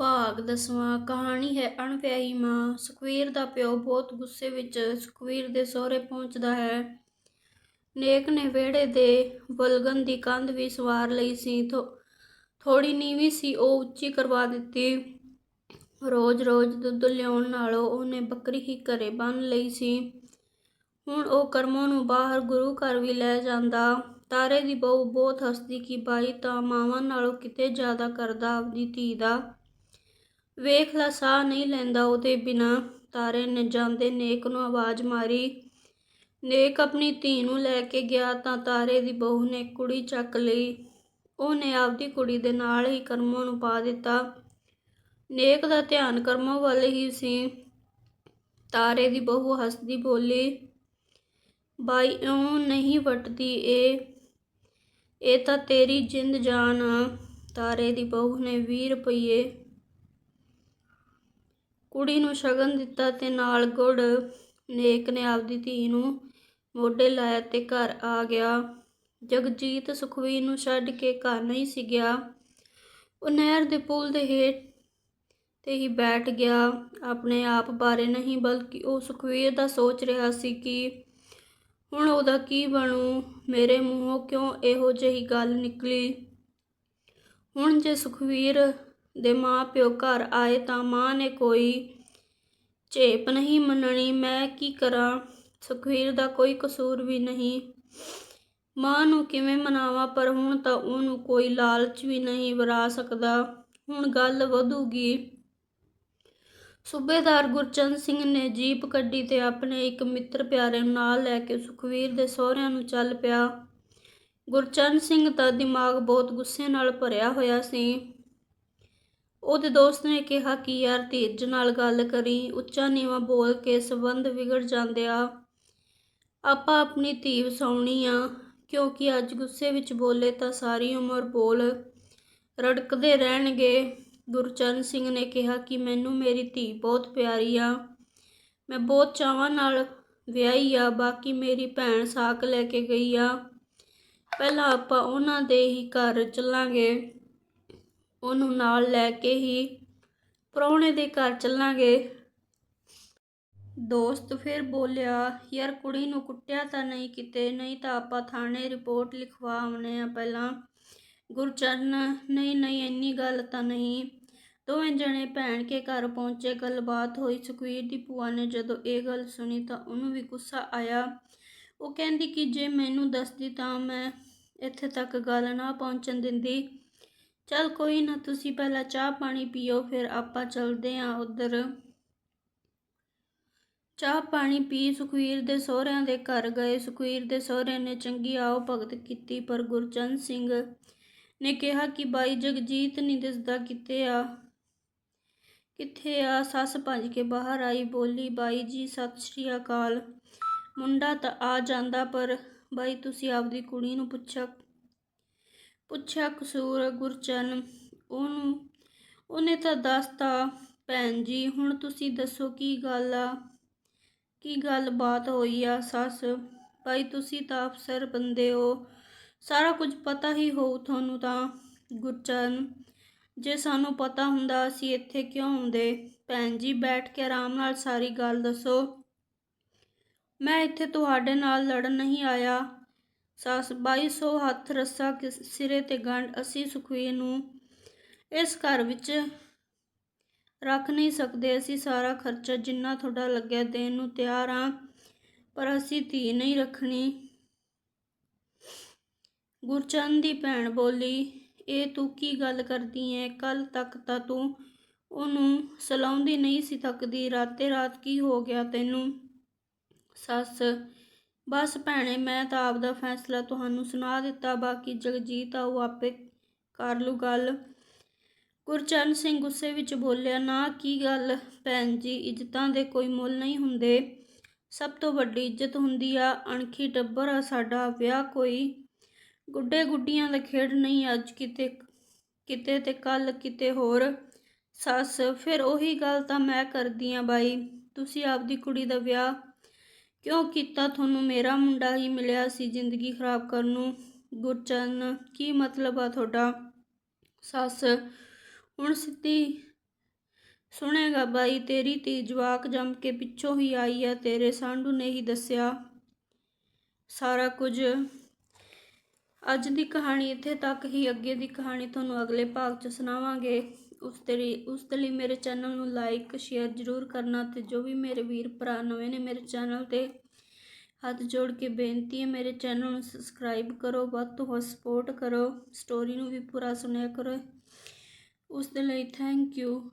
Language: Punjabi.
ਭਾਗ ਦਸਵਾਂ, ਕਹਾਣੀ ਹੈ ਅਣਵਿਆਹੀ ਮਾਂ। ਸੁਖਵੀਰ ਦਾ ਪਿਓ ਬਹੁਤ ਗੁੱਸੇ ਵਿੱਚ ਸੁਖਵੀਰ ਦੇ ਸਹੁਰੇ ਪਹੁੰਚਦਾ ਹੈ। ਨੇਕ ਨੇ ਵਿਹੜੇ ਦੇ ਬਲਗਨ ਦੀ ਕੰਧ ਵੀ ਸਵਾਰ ਲਈ ਸੀ। ਥੋੜੀ ਨੀਵੀਂ ਸੀ, ਉਹ ਉੱਚੀ ਕਰਵਾ ਦਿੱਤੀ। ਰੋਜ਼-ਰੋਜ਼ ਦੁੱਧ ਲਿਆਉਣ ਨਾਲੋਂ ਉਹਨੇ ਬੱਕਰੀ ਹੀ ਘਰੇ ਬੰਨ ਲਈ ਸੀ। ਹੁਣ ਉਹ ਕਰਮੋਂ ਨੂੰ ਬਾਹਰ ਗੁਰੂ ਘਰ ਵੀ ਲੈ ਜਾਂਦਾ। ਤਾਰੇ ਦੀ ਬਹੂ ਬਹੁਤ ਹੱਸਦੀ ਕਿ ਬਾਈ ਤਾਂ ਮਾਵਾਂ ਨਾਲੋਂ ਕਿਤੇ ਜ਼ਿਆਦਾ ਕਰਦਾ ਆਪਦੀ ਧੀ ਦਾ। ਵੇਖ ਲਾ, ਸਾਹ ਨਹੀਂ ਲੈਂਦਾ। ਉਹਦੇ ਬਿਨਾ ਤਾਰੇ ਨੇ ਜਾਂਦੇ। ਨੇਕ ਨੂੰ ਆਵਾਜ਼ ਮਾਰੀ। ਨੇਕ ਆਪਣੀ ਧੀ ਨੂੰ ਲੈ ਕੇ ਗਿਆ ਤਾਂ ਤਾਰੇ ਦੀ ਬਹੂ ਨੇ ਕੁੜੀ ਚੱਕ ਲਈ। ਉਹਨੇ ਆਪਦੀ ਕੁੜੀ ਦੇ ਨਾਲ ਹੀ ਕਰਮੋ ਨੂੰ ਪਾ ਦਿੱਤਾ। ਨੇਕ ਦਾ ਧਿਆਨ ਕਰਮੋ ਵੱਲ ਹੀ ਸੀ। ਤਾਰੇ ਦੀ ਬਹੂ ਹੱਸਦੀ ਬੋਲੀ, ਬਾਈ ਉਹ ਨਹੀਂ ਵਟਦੀ ਇਹ ਇਹ ਤਾਂ ਤੇਰੀ ਜਿੰਦ ਜਾਨ ਆ। ਤਾਰੇ ਦੀ ਬਹੂ ਨੇ 20 ਰੁਪਏ ਕੁੜੀ ਨੂੰ ਸ਼ਗਨ ਦਿੱਤਾ ਤੇ ਨਾਲ ਗੁੜ ਨੇਕ ਨੇ ਆਪਦੀ ਧੀ ਨੂੰ ਮੋਢੇ ਲਾਇਆ ਤੇ ਘਰ ਆ ਗਿਆ। ਜਗਜੀਤ ਸੁਖਵੀਰ ਨੂੰ ਛੱਡ ਕੇ ਘਰ ਨਹੀਂ ਸੀ ਗਿਆ। ਉਹ ਨਹਿਰ ਦੇ ਪੁਲ ਦੇ ਹੇਠ ਤੇ ਹੀ ਬੈਠ ਗਿਆ। ਆਪਣੇ ਆਪ ਬਾਰੇ ਨਹੀਂ, ਬਲਕਿ ਉਹ ਸੁਖਵੀਰ ਦਾ ਸੋਚ ਰਿਹਾ ਸੀ ਕਿ ਹੁਣ ਉਹਦਾ ਕੀ ਬਣੂ? ਮੇਰੇ ਮੂੰਹੋਂ ਕਿਉਂ ਇਹੋ ਜਿਹੀ ਗੱਲ ਨਿਕਲੀ? ਹੁਣ ਜੇ ਸੁਖਵੀਰ ਦੇ ਮਾਂ ਪਿਓ ਘਰ ਆਏ ਤਾਂ ਮਾਂ ਨੇ ਕੋਈ ਝੇਪ ਨਹੀਂ ਮੰਨਣੀ। ਮੈਂ ਕੀ ਕਰਾਂ? ਸੁਖਬੀਰ ਦਾ ਕੋਈ ਕਸੂਰ ਵੀ ਨਹੀਂ। ਮਾਂ ਨੂੰ ਕਿਵੇਂ ਮਨਾਵਾਂ? ਪਰ ਹੁਣ ਤਾਂ ਉਹਨੂੰ ਕੋਈ ਲਾਲਚ ਵੀ ਨਹੀਂ ਵਰਾ ਸਕਦਾ। ਹੁਣ ਗੱਲ ਵਧੂਗੀ। ਸੂਬੇਦਾਰ ਗੁਰਚਰਨ ਸਿੰਘ ਨੇ ਜੀਪ ਕੱਢੀ ਤੇ ਆਪਣੇ ਇੱਕ ਮਿੱਤਰ ਪਿਆਰੇ ਨੂੰ ਨਾਲ ਲੈ ਕੇ ਸੁਖਬੀਰ ਦੇ ਸਹੁਰਿਆਂ ਨੂੰ ਚੱਲ ਪਿਆ। ਗੁਰਚਰਨ ਸਿੰਘ ਦਾ ਦਿਮਾਗ ਬਹੁਤ ਗੁੱਸੇ ਨਾਲ ਭਰਿਆ ਹੋਇਆ ਸੀ। ਉਹਦੇ ਦੋਸਤ ਨੇ ਕਿਹਾ ਕਿ ਯਾਰ ਧੀਰਜ ਨਾਲ ਗੱਲ ਕਰੀ, ਉੱਚਾ ਨੀਵਾਂ ਬੋਲ ਕੇ ਸਬੰਧ ਵਿਗੜ ਜਾਂਦੇ ਆ। ਆਪਾਂ ਆਪਣੀ ਧੀ ਵਸਾਉਣੀ ਆ, ਕਿਉਂਕਿ ਅੱਜ ਗੁੱਸੇ ਵਿੱਚ ਬੋਲੇ ਤਾਂ ਸਾਰੀ ਉਮਰ ਬੋਲ ਰੜਕਦੇ ਰਹਿਣਗੇ। ਗੁਰਚਰਨ ਸਿੰਘ ਨੇ ਕਿਹਾ ਕਿ ਮੈਨੂੰ ਮੇਰੀ ਧੀ ਬਹੁਤ ਪਿਆਰੀ ਆ। ਮੈਂ ਬਹੁਤ ਚਾਵਾਂ ਨਾਲ ਵਿਆਹੀ ਆ, ਬਾਕੀ ਮੇਰੀ ਭੈਣ ਸਾਕ ਲੈ ਕੇ ਗਈ ਆ। ਪਹਿਲਾਂ ਆਪਾਂ ਉਹਨਾਂ ਦੇ ਹੀ ਘਰ ਚੱਲਾਂਗੇ। ਉਹਨੂੰ ਨਾਲ ਲੈ ਕੇ ਹੀ ਪ੍ਰਾਹੁਣੇ ਦੇ ਘਰ ਚੱਲਾਂਗੇ। ਦੋਸਤ ਫਿਰ ਬੋਲਿਆ, ਯਾਰ ਕੁੜੀ ਨੂੰ ਕੁੱਟਿਆ ਤਾਂ ਨਹੀਂ ਕਿਤੇ, ਨਹੀਂ ਤਾਂ ਆਪਾਂ ਥਾਣੇ ਰਿਪੋਰਟ ਲਿਖਵਾ ਆਉਣੇ ਆ ਪਹਿਲਾਂ। ਗੁਰਚਰਨ, ਨਹੀਂ ਨਹੀਂ, ਇੰਨੀ ਗੱਲ ਤਾਂ ਨਹੀਂ। ਦੋਵੇਂ ਜਣੇ ਭੈਣ ਕੇ ਘਰ ਪਹੁੰਚੇ, ਗੱਲਬਾਤ ਹੋਈ। ਸੁਖਵੀਰ ਦੀ ਭੂਆ ਨੇ ਜਦੋਂ ਇਹ ਗੱਲ ਸੁਣੀ ਤਾਂ ਉਹਨੂੰ ਵੀ ਗੁੱਸਾ ਆਇਆ। ਉਹ ਕਹਿੰਦੀ ਕਿ ਜੇ ਮੈਨੂੰ ਦੱਸਦੀ ਤਾਂ ਮੈਂ ਇੱਥੇ ਤੱਕ ਗੱਲ ਨਾ ਪਹੁੰਚਣ ਦਿੰਦੀ। ਚਲ ਕੋਈ ਨਾ, ਤੁਸੀਂ ਪਹਿਲਾਂ ਚਾਹ ਪਾਣੀ ਪੀਓ, ਫਿਰ ਆਪਾਂ ਚੱਲਦੇ ਆਂ ਉਧਰ। ਚਾਹ ਪਾਣੀ ਪੀ ਸੁਖਵੀਰ ਦੇ ਸਹੁਰਿਆਂ ਦੇ ਘਰ ਗਏ। ਸੁਖਵੀਰ ਦੇ ਸਹੁਰੇ ਨੇ ਚੰਗੀ ਆਓ ਭਗਤ ਕੀਤੀ, ਪਰ ਗੁਰਚੰਦ ਸਿੰਘ ਨੇ ਕਿਹਾ ਕਿ ਬਾਈ ਜਗਜੀਤ ਨਹੀਂ ਦਿਸਦਾ ਕਿਤੇ ਆ? ਕਿੱਥੇ ਆ? ਸੱਸ ਭੱਜ ਕੇ ਬਾਹਰ ਆਈ, ਬੋਲੀ, ਬਾਈ ਜੀ, ਸਤਿ ਸ਼੍ਰੀ ਅਕਾਲ। ਮੁੰਡਾ ਤਾਂ ਆ ਜਾਂਦਾ, ਪਰ ਬਾਈ, ਤੁਸੀਂ ਆਪਦੀ ਕੁੜੀ ਨੂੰ ਪੁੱਛਿਆ ਪੁੱਛਿਆ ਕਸੂਰ ਗੁਰਚਨ ਉਹਨੂੰ, ਉਹਨੇ ਤਾਂ ਦੱਸਤਾ, ਭੈਣ ਜੀ, ਹੁਣ ਤੁਸੀਂ ਦੱਸੋ ਕੀ ਗੱਲ ਆ? ਕੀ ਗੱਲ ਬਾਤ ਹੋਈ ਆ, ਸੱਸ? ਭਾਈ, ਤੁਸੀਂ ਤਾਂ ਅਫਸਰ ਬੰਦੇ ਹੋ। ਸਾਰਾ ਕੁਝ ਪਤਾ ਹੀ ਹੋਊ ਤੁਹਾਨੂੰ ਤਾਂ, ਗੁਰਚਰਨ। ਜੇ ਸਾਨੂੰ ਪਤਾ ਹੁੰਦਾ, ਅਸੀਂ ਇੱਥੇ ਕਿਉਂ ਆਉਂਦੇ? ਭੈਣ ਜੀ, ਬੈਠ ਕੇ ਆਰਾਮ ਨਾਲ ਸਾਰੀ ਗੱਲ ਦੱਸੋ। ਮੈਂ ਇੱਥੇ ਤੁਹਾਡੇ ਨਾਲ ਲੜਨ ਨਹੀਂ ਆਇਆ। ਸੱਸ 2200 ਹੱਥ ਰੱਸਾ ਸਿਰੇ ਤੇ ਗੰਢ ਅਸੀਂ ਸੁਖਵੀਰ ਨੂੰ ਇਸ ਘਰ ਵਿੱਚ ਰੱਖ ਨਹੀਂ ਸਕਦੇ। ਅਸੀਂ ਸਾਰਾ ਖਰਚਾ ਜਿੰਨਾ ਤੁਹਾਡਾ ਲੱਗਿਆ ਦੇਣ ਨੂੰ ਤਿਆਰ ਆ, ਪਰ ਅਸੀਂ ਧੀ ਨਹੀਂ ਰੱਖਣੀ। ਗੁਰਚੰਦ ਦੀ ਭੈਣ ਬੋਲੀ, ਇਹ ਤੂੰ ਕੀ ਗੱਲ ਕਰਦੀ ਐ ਕੱਲ ਤੱਕ ਤਾਂ ਤੂੰ ਉਹਨੂੰ ਸਲਾਉਂਦੀ ਨਹੀਂ ਸੀ ਤੱਕਦੀ ਰਾਤੇ ਰਾਤ ਕੀ ਹੋ ਗਿਆ ਤੈਨੂੰ? ਸੱਸ ਬਸ ਭੈਣੇ, ਮੈਂ ਤਾਂ ਆਪਦਾ ਫੈਸਲਾ ਤੁਹਾਨੂੰ ਸੁਣਾ ਦਿੱਤਾ, ਬਾਕੀ ਜਗਜੀਤ ਆ, ਉਹ ਆਪੇ ਕਰ ਲੂ ਗੱਲ। ਗੁਰਚਰਨ ਸਿੰਘ ਗੁੱਸੇ ਵਿੱਚ ਬੋਲਿਆ, ਨਾ, ਕੀ ਗੱਲ? ਭੈਣ ਜੀ, ਇੱਜ਼ਤਾਂ ਦੇ ਕੋਈ ਮੁੱਲ ਨਹੀਂ ਹੁੰਦੇ। ਸਭ ਤੋਂ ਵੱਡੀ ਇੱਜ਼ਤ ਹੁੰਦੀ ਆ, ਅਣਖੀ ਟੱਬਰ ਆ, ਸਾਡਾ ਵਿਆਹ ਕੋਈ ਗੁੱਡੇ ਗੁੱਡੀਆਂ ਦਾ ਖੇਡ ਨਹੀਂ, ਅੱਜ ਕਿਤੇ ਕਿਤੇ ਤੇ ਕੱਲ ਕਿਤੇ ਹੋਰ। ਸੱਸ, ਫਿਰ ਉਹੀ ਗੱਲ ਤਾਂ ਮੈਂ ਕਰਦੀ ਆ ਬਾਈ। ਤੁਸੀਂ ਆਪਦੀ ਕੁੜੀ ਦਾ ਵਿਆਹ ਕਿਉਂ ਕੀਤਾ ਤੁਹਾਨੂੰ ਮੇਰਾ ਮੁੰਡਾ ਹੀ ਮਿਲਿਆ ਸੀ ਜ਼ਿੰਦਗੀ ਖਰਾਬ ਕਰਨ ਨੂੰ? ਗੁਰਚਰਨ, ਕੀ ਮਤਲਬ ਆ ਤੁਹਾਡਾ? ਸੱਸ, ਹੁਣ ਸਿੱਧੀ ਸੁਣੇਗਾ ਬਾਈ, ਤੇਰੀ ਧੀ ਜਵਾਕ ਜੰਮ ਕੇ ਪਿੱਛੋਂ ਹੀ ਆਈ ਆ, ਤੇਰੇ ਸਾਂਢੂ ਨੇ ਹੀ ਦੱਸਿਆ ਸਾਰਾ ਕੁਝ। ਅੱਜ ਦੀ ਕਹਾਣੀ ਇੱਥੇ ਤੱਕ ਹੀ, ਅੱਗੇ ਦੀ ਕਹਾਣੀ ਤੁਹਾਨੂੰ ਅਗਲੇ ਭਾਗ 'ਚ ਸੁਣਾਵਾਂਗੇ। ਉਸ ਦੇ ਲਈ, ਉਸ ਦੇ ਲਈ ਮੇਰੇ ਚੈਨਲ ਨੂੰ ਲਾਈਕ ਸ਼ੇਅਰ ਜ਼ਰੂਰ ਕਰਨਾ ਤੇ ਜੋ ਵੀ ਮੇਰੇ ਵੀਰ ਭਰਾ ਨਵੇਂ ਨੇ ਮੇਰੇ ਚੈਨਲ ਤੇ, ਹੱਥ ਜੋੜ ਕੇ ਬੇਨਤੀ ਹੈ ਮੇਰੇ ਚੈਨਲ ਨੂੰ ਸਬਸਕ੍ਰਾਈਬ ਕਰੋ, ਵੱਧ ਤੋਂ ਵੱਧ ਸਪੋਰਟ ਕਰੋ ਸਟੋਰੀ ਨੂੰ ਵੀ ਪੂਰਾ ਸੁਣਿਆ ਕਰੋ। ਉਸ ਦੇ ਲਈ ਥੈਂਕ ਯੂ